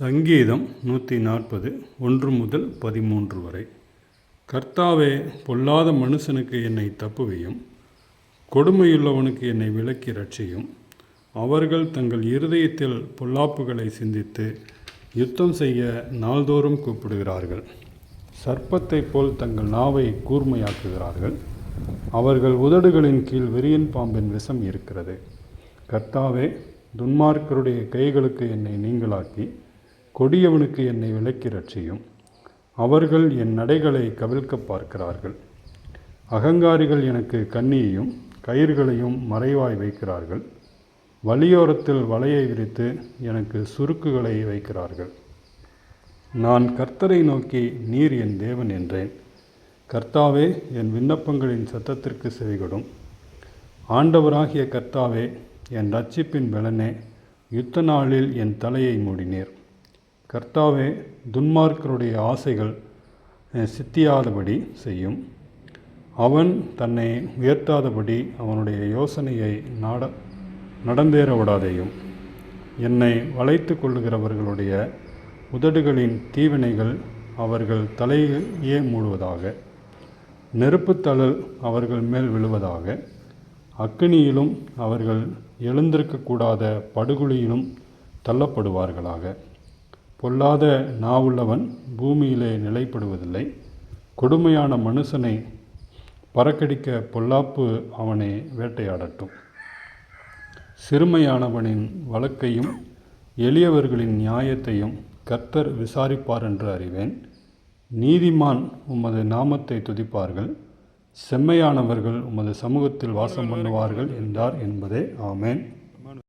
சங்கீதம் நூற்றி நாற்பது ஒன்று முதல் பதிமூன்று வரை. கர்த்தாவே பொல்லாத மனுஷனுக்கு என்னை தப்புவியும் கொடுமையுள்ளவனுக்கு என்னை விலக்கி ரட்சியும் அவர்கள் தங்கள் இருதயத்தில் பொல்லாப்புகளை சிந்தித்து யுத்தம் செய்ய நாள்தோறும் கூப்பிடுகிறார்கள். சர்ப்பத்தைப் போல் தங்கள் நாவை கூர்மையாக்குகிறார்கள். அவர்கள் உதடுகளின் கீழ் விரியன் பாம்பின் விஷம் இருக்கிறது. கர்த்தாவே துன்மார்க்கருடைய கைகளுக்கு என்னை நீங்களாக்கி கொடியவனுக்கு என்னை விலக்கி ரட்சியும். அவர்கள் என் நடைகளை கவிழ்க்க பார்க்கிறார்கள். அகங்காரிகள் எனக்கு கண்ணியையும் கயிர்களையும் மறைவாய் வைக்கிறார்கள். வலியோரத்தில் வலையை விரித்து எனக்கு சுருக்குகளை வைக்கிறார்கள். நான் கர்த்தரை நோக்கி நீர் என் தேவன் என்றேன். கர்த்தாவே என் விண்ணப்பங்களின் சத்தத்திற்கு செவிகொடும். ஆண்டவராகிய கர்த்தாவே என் ரட்சிப்பின் பலனே. யுத்த நாளில் என் தலையை மூடினீர். கர்த்தாவே துன்மார்க்கருடைய ஆசைகள் சித்தியாதபடி செய்யும். அவன் தன்னை உயர்த்தாதபடி அவனுடைய யோசனையை நாட நடந்தேற விடாதேயும். என்னை வளைத்து கொள்ளுகிறவர்களுடைய உதடுகளின் தீவினைகள் அவர்கள் தலையே மூடுவதாக நெருப்பு தழல் அவர்கள் மேல் விழுவதாக அக்கினியிலும் அவர்கள் எழுந்திருக்கக்கூடாத படுகொலியிலும் தள்ளப்படுவார்களாக. பொல்லாத நாவுள்ளவன் பூமியிலே நிலைப்படுவதில்லை. கொடுமையான மனுஷனை பறக்கடிக்க பொல்லாப்பு அவனை வேட்டையாடட்டும். சிறுமையானவனின் வழக்கையும் எளியவர்களின் நியாயத்தையும் கர்த்தர் விசாரிப்பார் என்று அறிவேன். நீதிமான் உமது நாமத்தை துதிப்பார்கள். செம்மையானவர்கள் உமது சமூகத்தில் வாசம் பண்ணுவார்கள் என்றார் என்பதே. ஆமேன்.